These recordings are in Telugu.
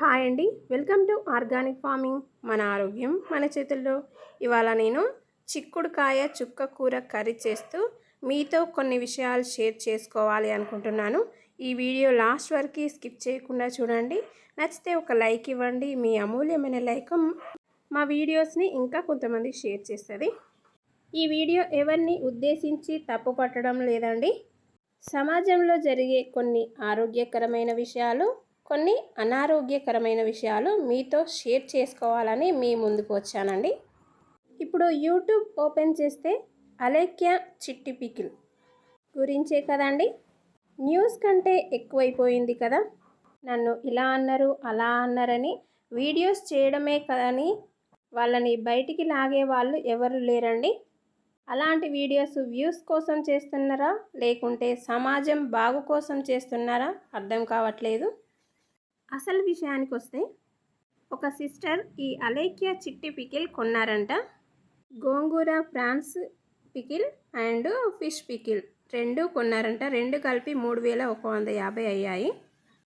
హాయ్ అండి. Welcome to organic farming. మన ఆరోగ్యం మన చేతుల్లో. ఇవాళ నేను చిక్కుడుకాయ చుక్క కూర కర్రీ చేస్తూ మీతో కొన్ని విషయాలు షేర్ చేసుకోవాలి అనుకుంటున్నాను. ఈ వీడియో లాస్ట్ వరకు స్కిప్ చేయకుండా చూడండి. నచ్చితే ఒక లైక్ ఇవ్వండి. మీ అమూల్యమైన లైక్ మా వీడియోస్ని ఇంకా కొంతమంది షేర్ చేస్తుంది. ఈ వీడియో ఎవరిని ఉద్దేశించి తప్పు పట్టడం లేదండి. సమాజంలో జరిగే కొన్ని ఆరోగ్యకరమైన విషయాలు కొన్ని అనారోగ్యకరమైన విషయాలు మీతో షేర్ చేసుకోవాలని మీ ముందుకు వచ్చానండి. ఇప్పుడు యూట్యూబ్ ఓపెన్ చేస్తే అలేఖ్య చిట్టి పికిల్ గురించే కదండి. న్యూస్ కంటే ఎక్కువైపోయింది కదా. నన్ను ఇలా అన్నారు అలా అన్నారని వీడియోస్ చేయడమే కదని వాళ్ళని బయటికి లాగే వాళ్ళు ఎవరు లేరండి. అలాంటి వీడియోస్ వ్యూస్ కోసం చేస్తున్నారా? లేకుంటే సమాజం బాగు కోసం చేస్తున్నారా? అర్థం కావట్లేదు. అసలు విషయానికి వస్తే ఒక సిస్టర్ ఈ Alekhya Chitti pickle కొన్నారంట. Gongura prawns pickle and fish pickle రెండు కొన్నారంట. రెండు కలిపి మూడు వేల ఒక వంద యాభై అయ్యాయి.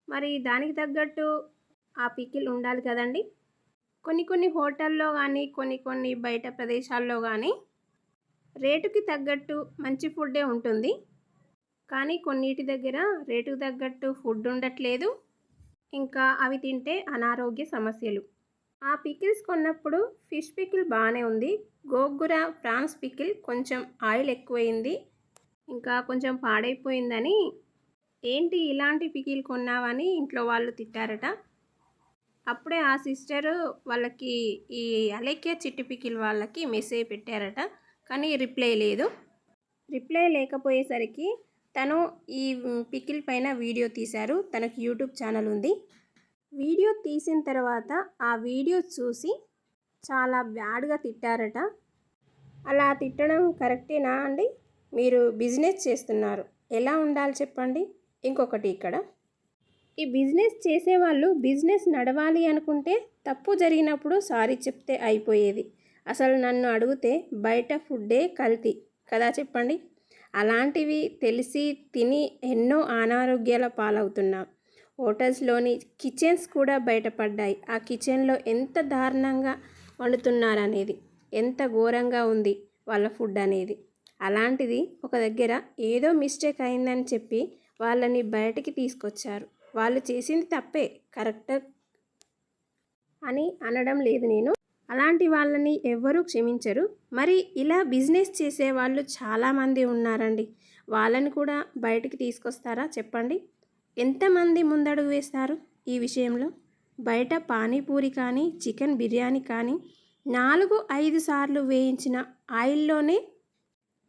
మరి దానికి తగ్గట్టు ఆ పికిల్ ఉండాలి కదండి. కొన్ని కొన్ని హోటల్లో కానీ కొన్ని కొన్ని బయట ప్రదేశాల్లో కానీ రేటుకి తగ్గట్టు మంచి ఫుడ్డే ఉంటుంది. కానీ కొన్నిటి దగ్గర రేటుకు తగ్గట్టు ఫుడ్ ఉండట్లేదు. ఇంకా అవి తింటే అనారోగ్య సమస్యలు. ఆ పికిల్స్ కొన్నప్పుడు ఫిష్ పికిల్ బాగానే ఉంది. గోంగూర ప్రాన్స్ పికిల్ కొంచెం ఆయిల్ ఎక్కువైంది. ఇంకా కొంచెం పాడైపోయిందని. ఏంటి ఇలాంటి పికిల్ కొన్నావని ఇంట్లో వాళ్ళు తిట్టారట. అప్పుడే ఆ సిస్టర్ వాళ్ళకి ఈ అలేఖ్య చిట్టి పికిల్ వాళ్ళకి మెసేజ్ పెట్టారట. కానీ రిప్లై లేదు. రిప్లై లేకపోయేసరికి తను ఈ పికిల్ పైన వీడియో తీశారు. తనకు యూట్యూబ్ ఛానల్ ఉంది. వీడియో తీసిన తర్వాత ఆ వీడియో చూసి చాలా బ్యాడ్గా తిట్టారట. అలా తిట్టడం కరెక్టేనా అండి? మీరు బిజినెస్ చేస్తున్నారు. ఎలా ఉండాలి చెప్పండి? ఇంకొకటి ఇక్కడ. ఈ బిజినెస్ చేసేవాళ్ళు బిజినెస్ నడవాలి అనుకుంటే తప్పు జరిగినప్పుడు సారీ చెప్తే అయిపోయేది. అసలు నన్ను అడిగితే బయట ఫుడ్డే కల్తీ. కదా చెప్పండి? అలాంటివి తెలిసి తిని ఎన్నో అనారోగ్యాల పాలవుతున్నాం. హోటల్స్లోని కిచెన్స్ కూడా బయటపడ్డాయి. ఆ కిచెన్లో ఎంత దారుణంగా వండుతున్నారనేది ఎంత ఘోరంగా ఉంది వాళ్ళ ఫుడ్ అనేది అలాంటిది ఒక దగ్గర ఏదో మిస్టేక్ అయిందని చెప్పి వాళ్ళని బయటికి తీసుకొచ్చారు. వాళ్ళు చేసింది తప్పే కరెక్ట్ అని అనడం లేదు నేను. అలాంటి వాళ్ళని ఎవ్వరూ క్షమించరు. మరి ఇలా బిజినెస్ చేసే వాళ్ళు చాలామంది ఉన్నారండి. వాళ్ళని కూడా బయటికి తీసుకొస్తారా చెప్పండి. ఎంతమంది ముందడుగు వేస్తారు ఈ విషయంలో? బయట పానీపూరి కానీ చికెన్ బిర్యానీ కానీ నాలుగు ఐదు సార్లు వేయించిన ఆయిల్లోనే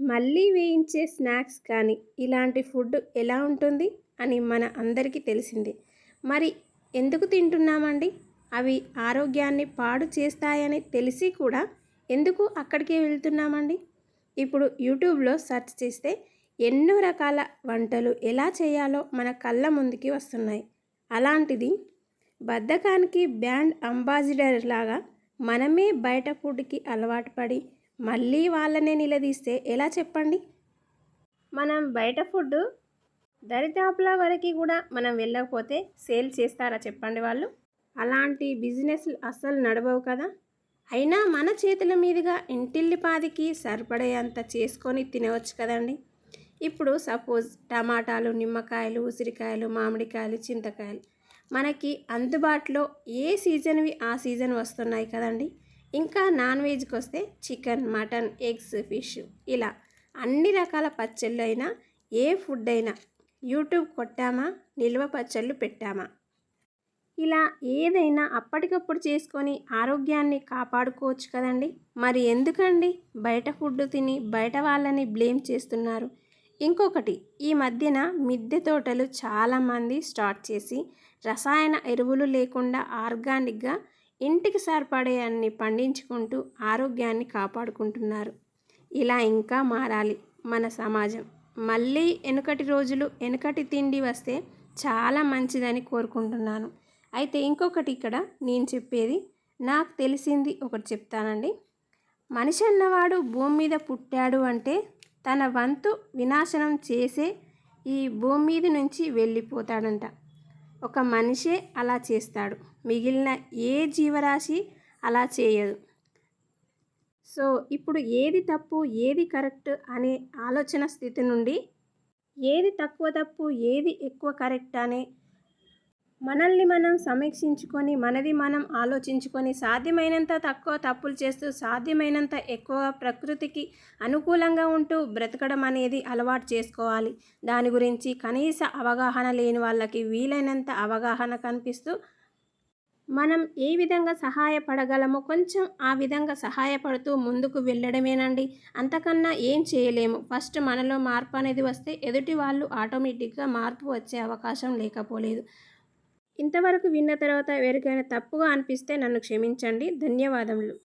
మళ్ళీ వేయించే స్నాక్స్ కానీ ఇలాంటి ఫుడ్ ఎలా ఉంటుంది అని మన అందరికీ తెలిసిందే. మరి ఎందుకు తింటున్నామండి? అవి ఆరోగ్యాన్ని పాడు చేస్తాయని తెలిసి కూడా ఎందుకు అక్కడికే వెళ్తున్నామండి? ఇప్పుడు యూట్యూబ్లో సెర్చ్ చేస్తే ఎన్నో రకాల వంటలు ఎలా చేయాలో మన కళ్ళ ముందుకి వస్తున్నాయి. అలాంటిది బద్ధకానికి బ్యాండ్ అంబాసిడర్ లాగా మనమే బయట ఫుడ్కి అలవాటు పడి మళ్ళీ వాళ్ళనే నిలదీస్తే ఎలా చెప్పండి? మనం బయట ఫుడ్ దరిదాపుల వరకు కూడా మనం వెళ్ళకపోతే సేల్ చేస్తారా చెప్పండి వాళ్ళు? అలాంటి బిజినెస్లు అస్సలు నడవవు కదా. అయినా మన చేతుల మీదుగా ఇంటిల్లిపాదికి సరిపడేంత చేసుకొని తినవచ్చు కదండి. ఇప్పుడు సపోజ్ టమాటాలు నిమ్మకాయలు ఉసిరికాయలు మామిడికాయలు చింతకాయలు మనకి అందుబాటులో ఏ సీజన్వి ఆ సీజన్ వస్తున్నాయి కదండి. ఇంకా నాన్ వెజ్కి వస్తే చికెన్ మటన్ ఎగ్స్ ఫిష్ ఇలా అన్ని రకాల పచ్చళ్ళు అయినా ఏ ఫుడ్ అయినా యూట్యూబ్ కొట్టామా? నిల్వ పచ్చళ్ళు పెట్టామా? ఇలా ఏదైనా అప్పటికప్పుడు చేసుకొని ఆరోగ్యాన్ని కాపాడుకోవచ్చు కదండి. మరి ఎందుకండి? బయట ఫుడ్ తిని బయట వాళ్ళని బ్లేమ్ చేస్తున్నారు. ఇంకొకటి ఈ మధ్యన మిద్దె తోటలు చాలామంది స్టార్ట్ చేసి రసాయన ఎరువులు లేకుండా ఆర్గానిక్గా ఇంటికి సరిపడే అన్ని పండించుకుంటూ ఆరోగ్యాన్ని కాపాడుకుంటున్నారు. ఇలా ఇంకా మారాలి మన సమాజం. మళ్ళీ వెనుకటి రోజులు వెనుకటి తిండి వస్తే చాలా మంచిదని కోరుకుంటున్నాను. అయితే ఇంకొకటి ఇక్కడ నేను చెప్పేది నాకు తెలిసింది ఒకటి చెప్తానండి. మనిషి అన్నవాడు భూమి మీద పుట్టాడు అంటే తన వంతు వినాశనం చేసే ఈ భూమి మీద నుంచి వెళ్ళిపోతాడంట. ఒక మనిషే అలా చేస్తాడు. మిగిలిన ఏ జీవరాశి అలా చేయదు. సో ఇప్పుడు ఏది తప్పు ఏది కరెక్ట్ అనే ఆలోచన స్థితి నుండి ఏది తక్కువ తప్పు ఏది ఎక్కువ కరెక్ట్ అనే మనల్ని మనం సమీక్షించుకొని మనది మనం ఆలోచించుకొని సాధ్యమైనంత తక్కువ తప్పులు చేస్తూ సాధ్యమైనంత ఎక్కువ ప్రకృతికి అనుకూలంగా ఉంటూ బ్రతకడం అనేది అలవాటు చేసుకోవాలి. దాని గురించి కనీస అవగాహన లేని వాళ్ళకి వీలైనంత అవగాహన కనిపిస్తూ మనం ఏ విధంగా సహాయపడగలమో కొంచెం ఆ విధంగా సహాయపడుతూ ముందుకు వెళ్ళడమేనండి. అంతకన్నా ఏం చేయలేము. ఫస్ట్ మనలో మార్పు అనేది వస్తే ఎదుటి వాళ్ళు ఆటోమేటిక్గా మార్పు వచ్చే అవకాశం లేకపోలేదు. ఇంతవరకు విన్న తర్వాత ఎవరికైనా తప్పుగా అనిపిస్తే నన్ను క్షమించండి. ధన్యవాదములు.